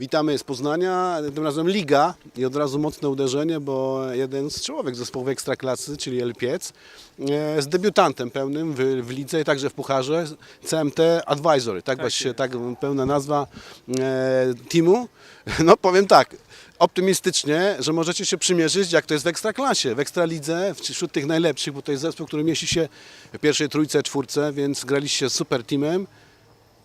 Witamy z Poznania, tym razem Liga i od razu mocne uderzenie, bo jeden z czołowych zespołów Ekstraklasy, czyli Elpiec, e, z debiutantem pełnym w, w lidze i także w pucharze, CMT Advisory, tak, właśnie tak pełna nazwa e, teamu. No powiem tak, optymistycznie, że możecie się przymierzyć, jak to jest w Ekstraklasie, w Ekstralidze, wśród tych najlepszych, bo to jest zespół, który mieści się w pierwszej trójce, czwórce, więc graliście z super teamem.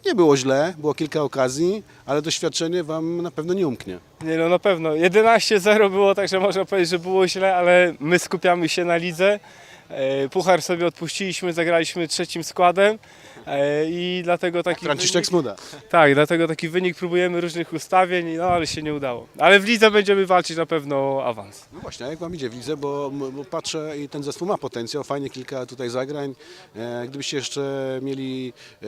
Nie było źle, było kilka okazji, ale doświadczenie Wam na pewno nie umknie. Nie no na pewno. 11-0 było, także można powiedzieć, że było źle, ale my skupiamy się na lidze. E, Puchar sobie odpuściliśmy, zagraliśmy trzecim składem e, i dlatego taki Franciszek wynik, Smuda. tak, dlatego taki wynik próbujemy różnych ustawień, no ale się nie udało. Ale w lidze będziemy walczyć na pewno o awans. No właśnie, a jak Wam idzie w lidze, bo, bo patrzę i ten zespół ma potencjał, fajnie kilka tutaj zagrań. E, gdybyście jeszcze mieli e,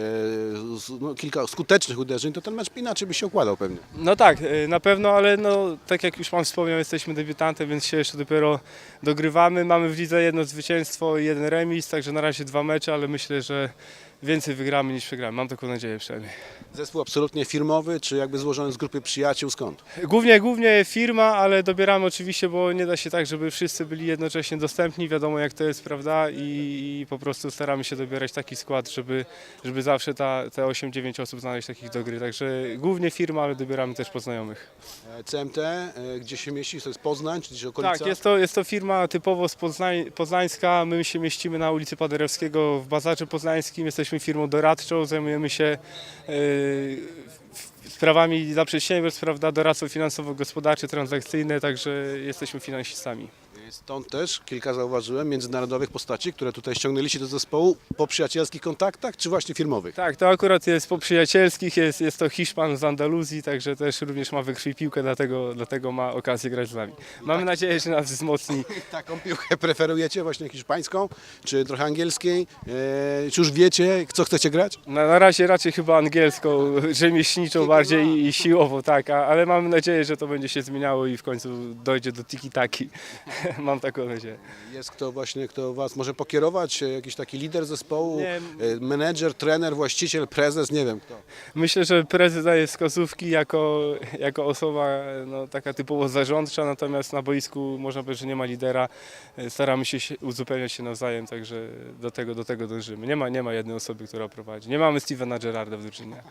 no, kilka skutecznych uderzeń, to ten mecz inaczej by się układał pewnie. No tak, e, na pewno, ale no, tak jak już Pan wspomniał, jesteśmy debiutantem, więc się jeszcze dopiero dogrywamy. Mamy w lidze jedno zwycięstwo i jeden remis, także na razie dwa mecze, ale myślę, że więcej wygramy niż przegramy. Mam taką nadzieję przynajmniej. Zespół absolutnie firmowy, czy jakby złożony z grupy przyjaciół, skąd? Głównie, głównie firma, ale dobieramy oczywiście, bo nie da się tak, żeby wszyscy byli jednocześnie dostępni. Wiadomo jak to jest, prawda? I, i po prostu staramy się dobierać taki skład, żeby, żeby zawsze ta, te 8-9 osób znaleźć takich do gry. Także głównie firma, ale dobieramy też poznajomych. E, CMT, e, gdzie się mieści, to jest Poznań, czy gdzieś okolica? Tak, jest to, jest to firma typowo z Poznań, poznańska. My się mieścimy na ulicy Paderewskiego w Bazarze Poznańskim. Jesteśmy firmą doradczą, zajmujemy się e, sprawami dla przedsiębiorstw, prawda, doradcą finansowo-gospodarcze, transakcyjne, także jesteśmy finansistami. Stąd też kilka zauważyłem międzynarodowych postaci, które tutaj ściągnęliście do zespołu po przyjacielskich kontaktach, czy właśnie firmowych? Tak, to akurat jest po przyjacielskich, jest, jest to Hiszpan z Andaluzji, także też również ma we krwi piłkę, dlatego, dlatego ma okazję grać z nami. Mamy nadzieję, że nas wzmocni. Taką piłkę preferujecie, właśnie hiszpańską, czy trochę angielskiej? E, czy już wiecie, co chcecie grać? Na, na razie raczej chyba angielską, rzemieślniczą bardziej i siłowo, tak, a, ale mamy nadzieję, że to będzie się zmieniało i w końcu dojdzie do tiki-taki. Mam taką nadzieję. Jest kto właśnie, kto was może pokierować, e, jakiś taki lider zespołu, Nie. e, menedżer, trener, właściciel, prezes, nie wiem kto. Myślę, że prezes daje wskazówki jako, jako osoba no, taka typowo zarządcza, natomiast na boisku można powiedzieć, że nie ma lidera. Staramy się się uzupełniać się nawzajem, także do tego, do tego dążymy. Nie ma, nie ma jednej osoby, która prowadzi. Nie mamy Stevena Gerrarda w drużynie.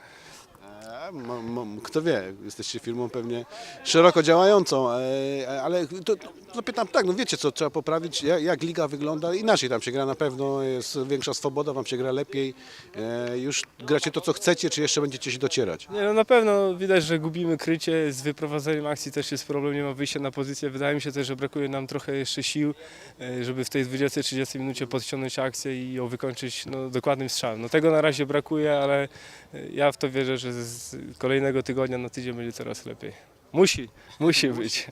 E, Kto wie, jesteście firmą pewnie szeroko działającą, e, ale to, to pytam tak, no wiecie co trzeba poprawić, jak, liga wygląda, inaczej tam się gra na pewno, jest większa swoboda, wam się gra lepiej, e, już gracie to co chcecie, czy jeszcze będziecie się docierać? Nie, no na pewno widać, że gubimy krycie, z wyprowadzeniem akcji też jest problem, nie ma wyjścia na pozycję. Wydaje mi się też, że brakuje nam trochę jeszcze sił, e, żeby w tej 20-30 minucie podciągnąć akcję i ją wykończyć no, dokładnym strzałem. No tego na razie brakuje, ale e, ja w to wierzę, że z kolejnego tygodnia na tydzień będzie coraz lepiej. Musi, musi być.